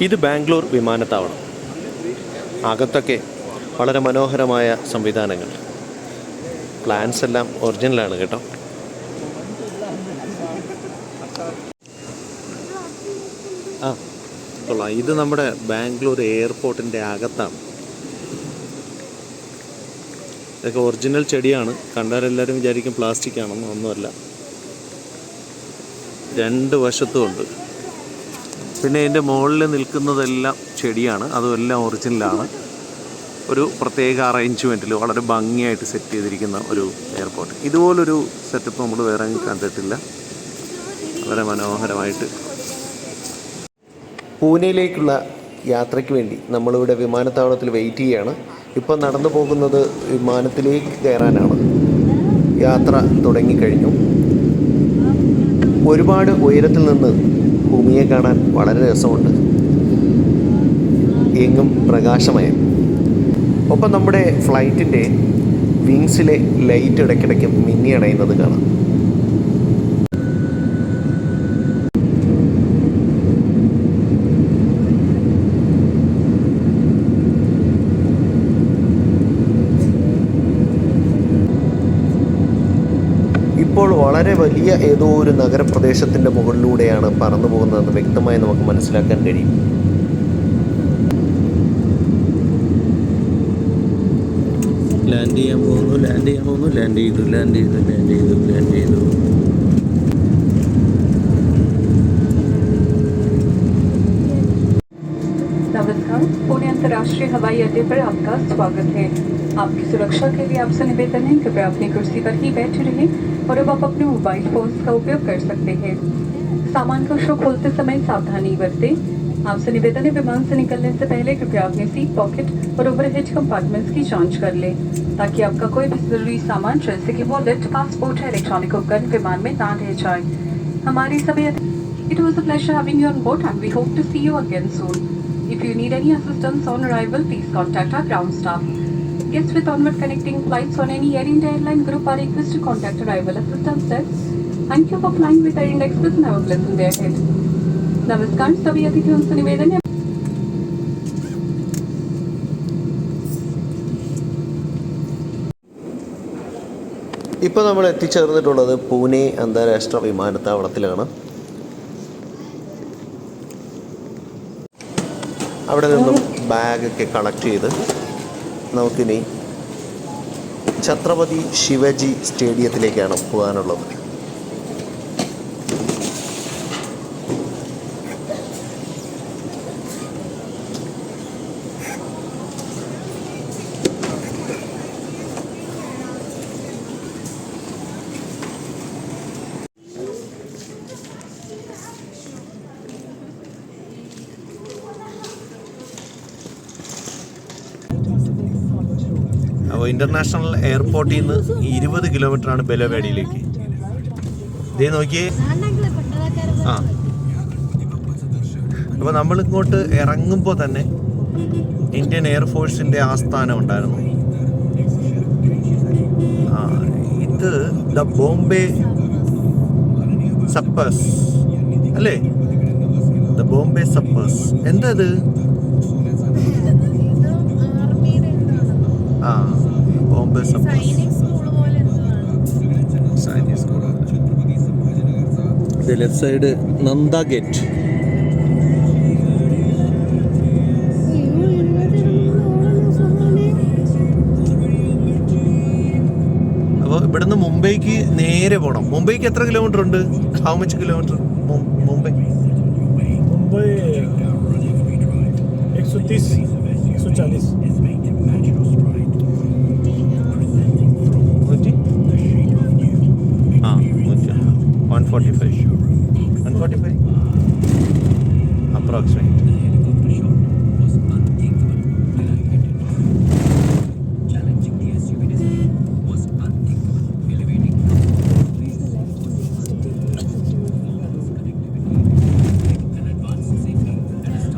ഇത് ബാംഗ്ലൂർ വിമാനത്താവളം. അകത്തൊക്കെ വളരെ മനോഹരമായ സംവിധാനങ്ങൾ. പ്ലാൻസ് എല്ലാം ഒറിജിനലാണ് കേട്ടോ. ആ കൊള്ളാം. ഇത് നമ്മുടെ ബാംഗ്ലൂർ എയർപോർട്ടിന്റെ അകത്താണ്. ഇതൊക്കെ ഒറിജിനൽ ചെടിയാണ്. കണ്ടാലെല്ലാവരും വിചാരിക്കും പ്ലാസ്റ്റിക് ആണെന്ന്. ഒന്നുമല്ല. രണ്ട് വശത്തും ഉണ്ട്. പിന്നെ ഇതിന്റെ മുകളിൽ നിൽക്കുന്നതെല്ലാം ചെടിയാണ്. അതുമെല്ലാം ഒറിജിനലാണ് ഒരു പ്രത്യേക അറേഞ്ച്മെന്റിൽ വളരെ ഭംഗിയായിട്ട് സെറ്റ് ചെയ്തിരിക്കുന്ന ഒരു എയർപോർട്ട് ഇതുപോലൊരു സെറ്റപ്പ് നമ്മൾ വേറെ കണ്ടിട്ടില്ല. വളരെ മനോഹരമായിട്ട്. പൂനെയിലേക്കുള്ള യാത്രയ്ക്ക് വേണ്ടി നമ്മളിവിടെ വിമാനത്താവളത്തിൽ വെയിറ്റ് ചെയ്യുകയാണ് ഇപ്പം നടന്നു പോകുന്നത് വിമാനത്തിലേക്ക് കയറാനാണ്. യാത്ര തുടങ്ങിക്കഴിഞ്ഞു. ഒരുപാട് ഉയരത്തിൽ നിന്ന് ഭൂമിയെ കാണാൻ വളരെ രസമുണ്ട്. എങ്ങും പ്രകാശമയം. ഒപ്പം നമ്മുടെ ഫ്ലൈറ്റിന്റെ വിങ്സിലെ ലൈറ്റ് ഇടയ്ക്കിടയ്ക്ക് മിന്നി അണയുന്നത് കാണാം ഇപ്പോൾ വളരെ വലിയ ഏതോ ഒരു നഗരപ്രദേശത്തിന്റെ മുകളിലൂടെയാണ് പറന്നു പോകുന്നതെന്ന് വ്യക്തമായി നമുക്ക് മനസ്സിലാക്കാൻ കഴിയും. ലാൻഡ് ചെയ്യാൻ പോകുന്നു ലാൻഡ് ചെയ്യാൻ പോകുന്നു ലാൻഡ് ചെയ്തു ലാൻഡ് ചെയ്തു ലാൻഡ് ചെയ്തു ലാൻഡ് ചെയ്തു. हवाई अड्डे पर आपका स्वागत है। आपकी सुरक्षा के लिए आपसे निवेदन है, कृपया अपनी कुर्सी पर ही बैठे रहें और अब आप अपने मोबाइल फ़ोन का उपयोग कर सकते हैं। सामान का शो खोलते समय सावधानी बरतें। आपसे निवेदन है, विमान से निकलने से पहले कृपया अपने सीट पॉकेट और ओवरहेड कंपार्टमेंट्स की जाँच कर लें, ताकि आपका कोई भी ज़रूरी सामान, जैसे कि वॉलेट, पासपोर्ट या इलेक्ट्रॉनिक उपकरण विमान में ना रह जाए। हमारे सभी It was a pleasure having you on board and we hope to see you again soon. If you need any assistance on arrival, please contact our ground staff. Guests with onward connecting flights on any Air India airline group are requested to contact arrival assistance desk. Thank you for flying with Air India Express and have a pleasant day ahead. नमस्कार सभी अतिथियों से निवेदन है ഇപ്പോൾ നമ്മൾ എത്തിച്ചേർന്നിട്ടുള്ളത് പൂനെ അന്താരാഷ്ട്ര വിമാനത്താവളത്തിലാണ് അവിടെ നിന്നും ബാഗൊക്കെ കളക്ട് ചെയ്ത് നമുക്കിനി ഛത്രപതി ശിവജി സ്റ്റേഡിയത്തിലേക്കാണ് പോകാനുള്ളത്. ഇന്റർനാഷണൽ എയർപോർട്ടിൽ നിന്ന് ഇരുപത് കിലോമീറ്ററാണ് ബെലവേഡിയിലേക്ക്. ഇതേ നോക്കിയേ. ആ. അപ്പോൾ നമ്മളിങ്ങോട്ട് ഇറങ്ങുമ്പോൾ തന്നെ ഇന്ത്യൻ എയർഫോഴ്സിന്റെ ആസ്ഥാനം ഉണ്ടായിരുന്നു. ആ ഇത് ദ ബോംബെ സപ്പേഴ്സ്. അല്ലേ? The Bombay sappers. എന്താ ഇത്? ലെഫ്റ്റ് സൈഡ് നന്ദ ഗേറ്റ് അപ്പോൾ ഇവിടുന്ന് മുംബൈക്ക് നേരെ പോകണം മുംബൈക്ക് എത്ര കിലോമീറ്റർ ഉണ്ട്? ഹൗ മച്ച് കിലോമീറ്റർ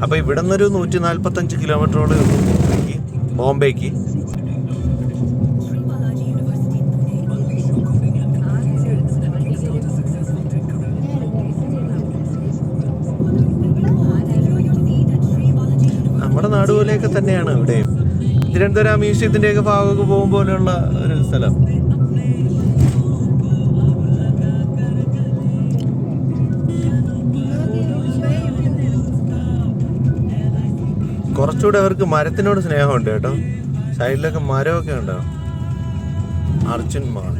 അപ്പോൾ ഇവിടെ നിന്നൊരു നൂറ്റി നാൽപ്പത്തഞ്ച് കിലോമീറ്ററോളം ഉള്ളൂ നമ്മുടെ നാടുപോലെയൊക്കെ തന്നെയാണ് ഇവിടെയും. തിരുവനന്തപുരം മ്യൂസിയത്തിന്റെയൊക്കെ ഭാഗമൊക്കെ പോകും പോലെയുള്ള ഒരു സ്ഥലം. കുറച്ചുകൂടെ അവർക്ക് മരത്തിനോട് സ്നേഹമുണ്ട് കേട്ടോ. സൈഡിലൊക്കെ മരമൊക്കെ ഉണ്ടോ? അർജുൻ മാൾ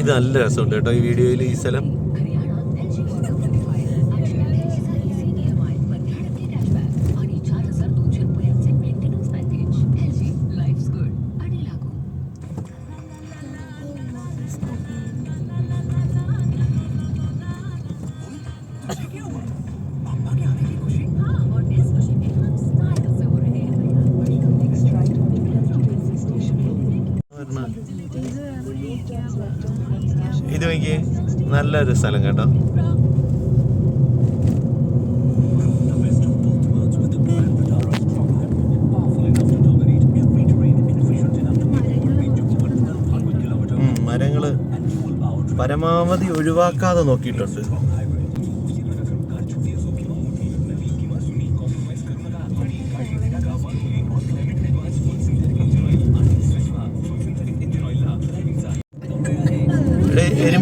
ഇത് നല്ല രസമുണ്ട് കേട്ടോ ഈ വീഡിയോയിൽ ഈ സ്ഥലം. ഇത് നോക്കി നല്ലൊരു സ്ഥലം കേട്ടോ. പരമാവധി ഒഴിവാക്കാതെ നോക്കിയിട്ടുണ്ട്.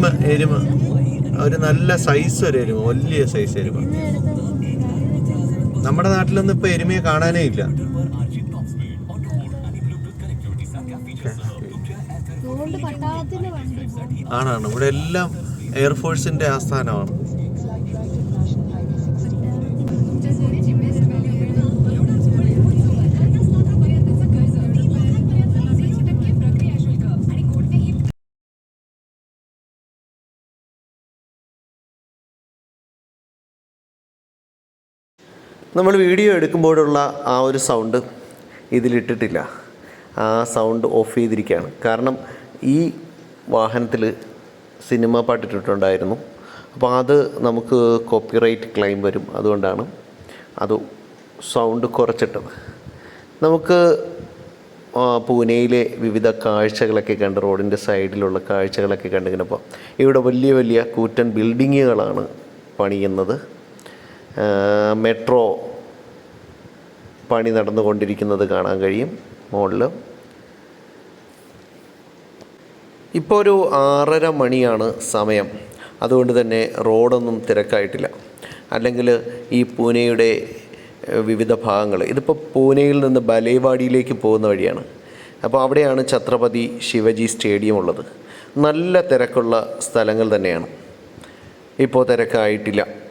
എരുമ എരുമ ഒരു നല്ല സൈസ് ഒരു എരുമ വലിയ സൈസ് എരുമ നമ്മുടെ നാട്ടിലൊന്നും ഇപ്പൊ എരുമയെ കാണാനേ ഇല്ല. ആണാണ്. ഇവിടെ എല്ലാം എയർഫോഴ്സിന്റെ ആസ്ഥാനമാണ്. നമ്മൾ വീഡിയോ എടുക്കുമ്പോഴുള്ള ആ ഒരു സൗണ്ട് ഇതിലിട്ടിട്ടില്ല. ആ സൗണ്ട് ഓഫ് ചെയ്തിരിക്കുകയാണ്. കാരണം ഈ വാഹനത്തിൽ സിനിമ പാട്ടിട്ടിട്ടുണ്ടായിരുന്നു. അപ്പോൾ അത് നമുക്ക് കോപ്പിറൈറ്റ് ക്ലെയിം വരും. അതുകൊണ്ടാണ് അത് സൗണ്ട് കുറച്ചിട്ടത്. നമുക്ക് പൂനെയിലെ വിവിധ കാഴ്ചകളൊക്കെ കണ്ട് റോഡിന്റെ സൈഡിലുള്ള കാഴ്ചകളൊക്കെ കണ്ടിങ്ങനെ കണ്ടിങ്ങനപ്പോൾ ഇവിടെ വലിയ വലിയ കൂറ്റൻ ബിൽഡിങ്ങുകളാണ് പണിയുന്നത്. മെട്രോ പണി നടന്നുകൊണ്ടിരിക്കുന്നത് കാണാൻ കഴിയും മുകളിൽ ഇപ്പോൾ ഒരു ആറര മണിയാണ് സമയം. അതുകൊണ്ട് തന്നെ റോഡൊന്നും തിരക്കായിട്ടില്ല. അല്ലെങ്കിൽ ഈ പൂനെയുടെ വിവിധ ഭാഗങ്ങൾ. ഇതിപ്പോൾ പൂനെയിൽ നിന്ന് ബലേവാടിയിലേക്ക് പോകുന്ന വഴിയാണ്. അപ്പോൾ അവിടെയാണ് ഛത്രപതി ശിവജി സ്റ്റേഡിയം ഉള്ളത്. നല്ല തിരക്കുള്ള സ്ഥലങ്ങൾ തന്നെയാണ്. ഇപ്പോൾ തിരക്കായിട്ടില്ല.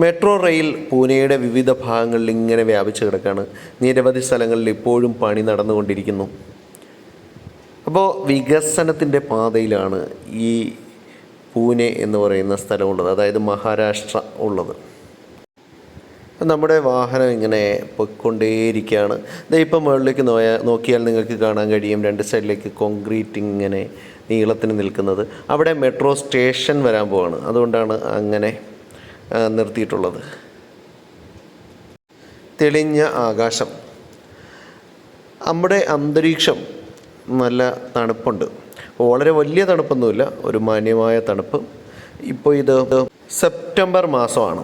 മെട്രോ റെയിൽ പൂനെയുടെ വിവിധ ഭാഗങ്ങളിൽ ഇങ്ങനെ വ്യാപിച്ചു കിടക്കുകയാണ് നിരവധി സ്ഥലങ്ങളിൽ ഇപ്പോഴും പണി നടന്നുകൊണ്ടിരിക്കുന്നു. അപ്പോൾ വികസനത്തിന്റെ പാതയിലാണ് ഈ പൂനെ എന്ന് പറയുന്ന സ്ഥലമുള്ളത് അതായത് മഹാരാഷ്ട്ര ഉള്ളത്. നമ്മുടെ വാഹനം ഇങ്ങനെ പൊയ്ക്കൊണ്ടേയിരിക്കുകയാണ്. ഇപ്പം മുകളിലേക്ക് നോയാ നോക്കിയാൽ നിങ്ങൾക്ക് കാണാൻ കഴിയും രണ്ട് സൈഡിലേക്ക് കോൺക്രീറ്റ് ഇങ്ങനെ നീളത്തിന് നിൽക്കുന്നത്. അവിടെ മെട്രോ സ്റ്റേഷൻ വരാൻ പോവാണ്. അതുകൊണ്ടാണ് അങ്ങനെ നിർത്തിയിട്ടുള്ളത്. തെളിഞ്ഞ ആകാശം. നമ്മുടെ അന്തരീക്ഷം നല്ല തണുപ്പുണ്ട്. വളരെ വലിയ തണുപ്പൊന്നുമില്ല ഒരു മാന്യമായ തണുപ്പ്. ഇപ്പോൾ ഇത് സെപ്റ്റംബർ മാസമാണ്.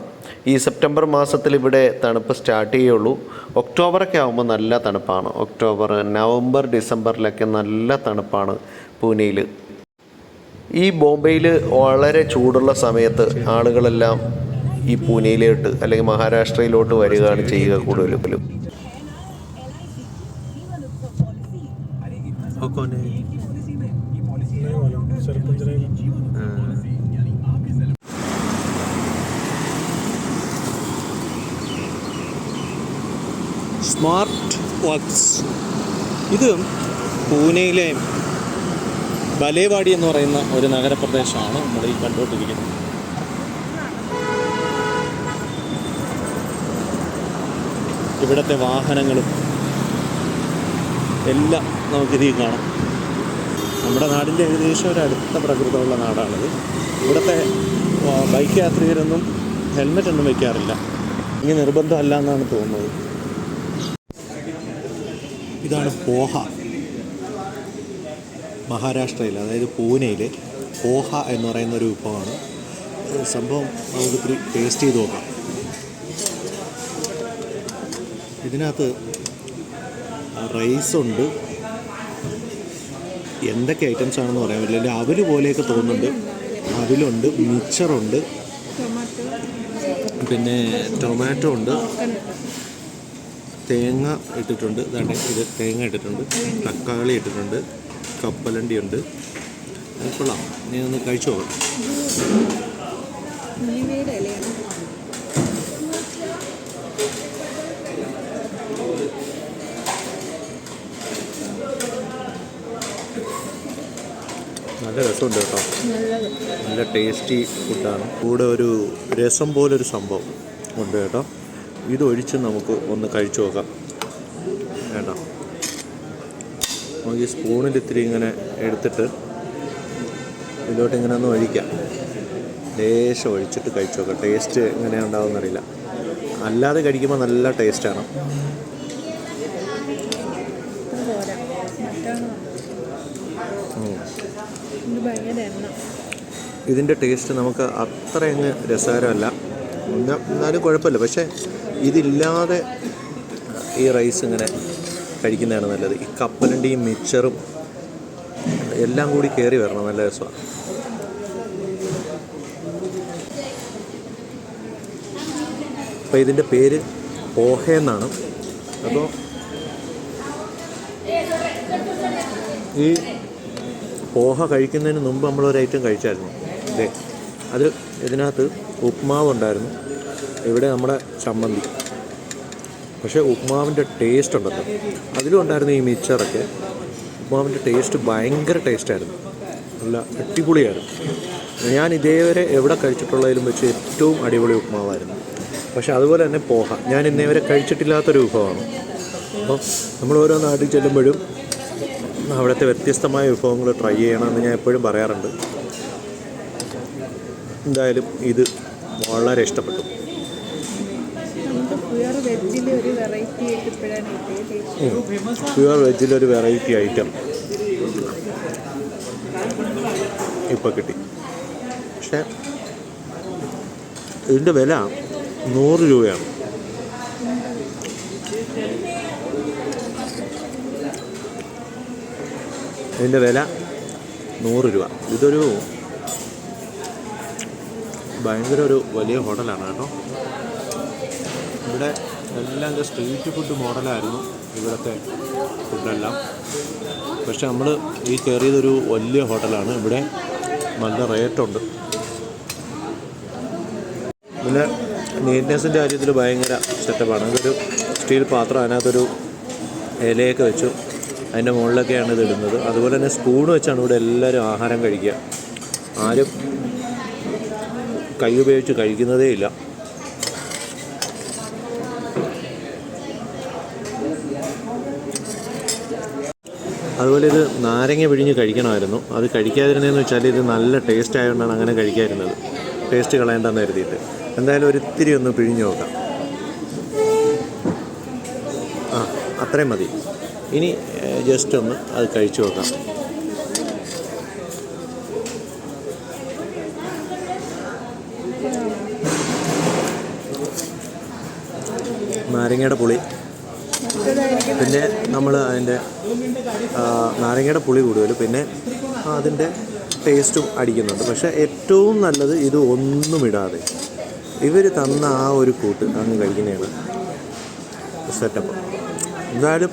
ഈ സെപ്റ്റംബർ മാസത്തിൽ ഇവിടെ തണുപ്പ് സ്റ്റാർട്ട് ചെയ്യുള്ളൂ ഒക്ടോബറൊക്കെ ആകുമ്പോൾ നല്ല തണുപ്പാണ്. ഒക്ടോബർ നവംബർ ഡിസംബറിലൊക്കെ നല്ല തണുപ്പാണ് പൂനെയിൽ. ഈ ബോംബെയിൽ വളരെ ചൂടുള്ള സമയത്ത് ആളുകളെല്ലാം ഈ പൂനെയിലോട്ട് അല്ലെങ്കിൽ മഹാരാഷ്ട്രയിലോട്ട് വരികയാണ് ചെയ്യുക കൂടുതലും. സ്മാർട്ട് വർക്ക്സ് ഇത് പൂനെയിലെ ബലേവാടി എന്ന് പറയുന്ന ഒരു നഗരപ്രദേശമാണ് നമ്മൾ ഈ കണ്ടുകൊണ്ടിരിക്കുന്നത്. ഇവിടുത്തെ വാഹനങ്ങളും എല്ലാം നമുക്കിതിൽ കാണാം. നമ്മുടെ നാടിന്റെ ഏകദേശം ഒരു അടുത്ത പ്രകൃതമുള്ള നാടാണിത്. ഇവിടുത്തെ ബൈക്ക് യാത്രികരൊന്നും ഹെൽമെറ്റ് ഒന്നും വയ്ക്കാറില്ല ഇനി നിർബന്ധമല്ല എന്നാണ് തോന്നുന്നത്. ഇതാണ് പോഹ. മഹാരാഷ്ട്രയിൽ അതായത് പൂനെയിൽ പോഹ എന്ന് പറയുന്ന ഒരു വിഭവമാണ്. സംഭവം നമുക്ക് ഇത്തിരി ടേസ്റ്റ് ചെയ്ത് നോക്കാം. ഇതിനകത്ത് റൈസുണ്ട്. എന്തൊക്കെ ഐറ്റംസ് ആണെന്ന് പറയാൻ പറ്റില്ല. അവർ പോലെയൊക്കെ തോന്നുന്നുണ്ട്. അവിലുണ്ട് മിച്ചറുണ്ട്. പിന്നെ ടൊമാറ്റോ ഉണ്ട്. തേങ്ങ ഇട്ടിട്ടുണ്ട്. ഇതാണ് ഇത്. തേങ്ങ ഇട്ടിട്ടുണ്ട്. തക്കാളി ഇട്ടിട്ടുണ്ട്. കപ്പലണ്ടി ഉണ്ട് കൊള്ളാം. നീ ഒന്ന് കഴിച്ചു? നോക്കാം നല്ല രസമുണ്ട് കേട്ടോ. നല്ല ടേസ്റ്റി ഫുഡാണ് കൂടെ ഒരു രസം പോലൊരു സംഭവം ഉണ്ട് കേട്ടോ. ഇതൊഴിച്ച് നമുക്ക് ഒന്ന് കഴിച്ചു നോക്കാം. കേട്ടോ. നമുക്ക് ഈ സ്പൂണിൽ ഇത്തിരി ഇങ്ങനെ എടുത്തിട്ട് ഇതിലോട്ട് ഇങ്ങനെ ഒന്ന് ഒഴിക്കാം. ലേശം ഒഴിച്ചിട്ട് കഴിച്ചു നോക്കാം. ടേസ്റ്റ് എങ്ങനെയുണ്ടാവും അറിയില്ല. അല്ലാതെ കഴിക്കുമ്പോൾ നല്ല ടേസ്റ്റാണ് അത് പോരാ മറ്റാണ് ഇത് ഭയങ്കര എണ്ണ ഇതിന്റെ ടേസ്റ്റ് നമുക്ക് അത്ര അങ്ങ് രസകരമല്ല. എന്നാ- എന്നാലും കുഴപ്പമില്ല. പക്ഷേ ഇതില്ലാതെ ഈ റൈസ് ഇങ്ങനെ കഴിക്കുന്നതാണ് നല്ലത്. ഈ കപ്പലിന്റെയും മിക്സറും എല്ലാം കൂടി കയറി വരണം. നല്ല രസമാണ്. അപ്പോൾ ഇതിന്റെ പേര് പോഹ എന്നാണ്. അപ്പോൾ ഈ പോഹ കഴിക്കുന്നതിന് മുമ്പ് നമ്മൾ ഒരു ഐറ്റം കഴിച്ചായിരുന്നു. അതെ അത് ഇതിനകത്ത് ഉപ്മാവ് ഉണ്ടായിരുന്നു ഇവിടെ നമ്മുടെ ചമ്മന്തി. പക്ഷേ ഉപ്മാവിന്റെ ടേസ്റ്റ് ഉണ്ടല്ലോ. അതിലും ഉണ്ടായിരുന്നു ഈ മിച്ചറൊക്കെ ഉപ്മാവിന്റെ ടേസ്റ്റ് ഭയങ്കര ടേസ്റ്റായിരുന്നു നല്ല അടിപൊളിയായിരുന്നു. ഞാൻ ഇതേവരെ എവിടെ കഴിച്ചിട്ടുള്ളതിലും വെച്ച് ഏറ്റവും അടിപൊളി ഉപ്മാവായിരുന്നു. പക്ഷേ അതുപോലെ തന്നെ പോഹ. ഞാൻ ഇന്നേവരെ കഴിച്ചിട്ടില്ലാത്തൊരു വിഭവമാണ്. അപ്പോൾ നമ്മൾ ഓരോ നാട്ടിൽ ചെല്ലുമ്പോഴും അവിടുത്തെ വ്യത്യസ്തമായ വിഭവങ്ങൾ ട്രൈ ചെയ്യണമെന്ന് ഞാൻ എപ്പോഴും പറയാറുണ്ട്. എന്തായാലും ഇത് വളരെ ഇഷ്ടപ്പെട്ടു. പ്യുവർ വെജിലൊരു വെറൈറ്റി ഐറ്റം ഇപ്പോൾ കിട്ടി. പക്ഷേ ഇതിന്റെ വില നൂറ് രൂപയാണ്. ഇതിന്റെ വില നൂറ് രൂപ. ഇതൊരു ഭയങ്കര ഒരു വലിയ ഹോട്ടലാണ് കേട്ടോ. ഇവിടെ എല്ലാം സ്ട്രീറ്റ് ഫുഡ് മോഡലായിരുന്നു ഇവിടുത്തെ ഫുഡെല്ലാം. പക്ഷെ നമ്മൾ ഈ കയറിയതൊരു വലിയ ഹോട്ടലാണ്. ഇവിടെ നല്ല റേറ്റുണ്ട് പിന്നെ നീറ്റ്നെസ്സിന്റെ കാര്യത്തിൽ ഭയങ്കര സെറ്റപ്പാണ് ഇതൊരു സ്റ്റീൽ പാത്രം അതിനകത്തൊരു ഇലയൊക്കെ വെച്ചു. അതിന്റെ മുകളിലൊക്കെയാണ് ഇത് ഇടുന്നത്. അതുപോലെ തന്നെ സ്പൂൺ വെച്ചാണ് ഇവിടെ എല്ലാവരും ആഹാരം കഴിക്കുക. ആരും കൈ ഉപയോഗിച്ച് കഴിക്കുന്നതേ ഇല്ല. അതുപോലെ ഇത് നാരങ്ങ പിഴിഞ്ഞ് കഴിക്കണമായിരുന്നു. അത് കഴിക്കാതിരുന്നതെന്ന് വെച്ചാൽ ഇത് നല്ല ടേസ്റ്റ് ആയതുകൊണ്ടാണ് അങ്ങനെ കഴിക്കാതിരുന്നത്. ടേസ്റ്റ് കളയണ്ടെന്ന് കരുതിയിട്ട്. എന്തായാലും ഒരിത്തിരി ഒന്ന് പിഴിഞ്ഞ് നോക്കാം. ആ അത്രയും മതി. ഇനി ജസ്റ്റ് ഒന്ന് അത് കഴിച്ചു നോക്കാം. നാരങ്ങയുടെ പുളി. പിന്നെ നമ്മൾ അതിന്റെ നാരങ്ങയുടെ പുളി കൂടുതൽ പിന്നെ അതിന്റെ ടേസ്റ്റും അടിക്കുന്നുണ്ട്. പക്ഷേ ഏറ്റവും നല്ലത് ഇത് ഒന്നും ഇടാതെ. ഇവർ തന്ന ആ ഒരു കൂട്ട് അങ്ങ് കഴിക്കുന്നതാണ് സെറ്റപ്പ് എന്തായാലും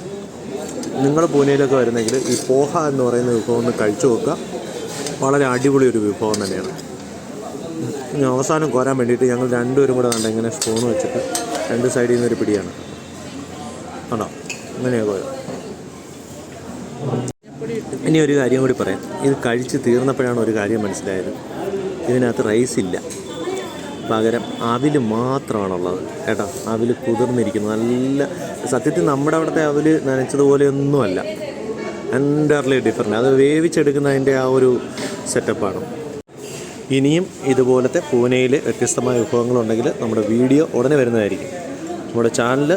നിങ്ങൾ പൂനെയിലൊക്കെ വരുന്നെങ്കിൽ ഈ പോഹ എന്ന് പറയുന്ന വിഭവം ഒന്ന് കഴിച്ചു നോക്കുക. വളരെ അടിപൊളി ഒരു വിഭവം തന്നെയാണ്. അവസാനം കോരാൻ വേണ്ടിയിട്ട് ഞങ്ങൾ രണ്ടുപേരും കൂടെ കണ്ട ഇങ്ങനെ സ്പൂൺ വെച്ചിട്ട് രണ്ട് സൈഡിൽ നിന്ന് ഒരു പിടിയാണ്. കണ്ടോ? അങ്ങനെയാണ് കോരം. ഇനി ഒരു കാര്യം കൂടി പറയാം. ഇത് കഴിച്ച് തീർന്നപ്പോഴാണ് ഒരു കാര്യം മനസ്സിലായത്. ഇതിനകത്ത് റൈസ് ഇല്ല. പകരം അവിൽ മാത്രമാണുള്ളത്. കേട്ടോ അവിൽ കുതിർന്നിരിക്കുന്നു. നല്ല സത്യത്തിൽ നമ്മുടെ അവിടുത്തെ അവിൽ നനച്ചതുപോലെയൊന്നുമല്ല എന്റർലി ഡിഫറെന്റ് അത് വേവിച്ചെടുക്കുന്നതിന്റെ ആ ഒരു സെറ്റപ്പാണ് ഇനിയും ഇതുപോലത്തെ പൂനെയിൽ വ്യത്യസ്തമായ വിഭവങ്ങളുണ്ടെങ്കിൽ നമ്മുടെ വീഡിയോ ഉടനെ വരുന്നതായിരിക്കും. നമ്മുടെ ചാനൽ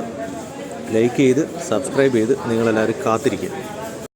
ലൈക്ക് ചെയ്ത് സബ്സ്ക്രൈബ് ചെയ്ത് നിങ്ങളെല്ലാവരും കാത്തിരിക്കുക.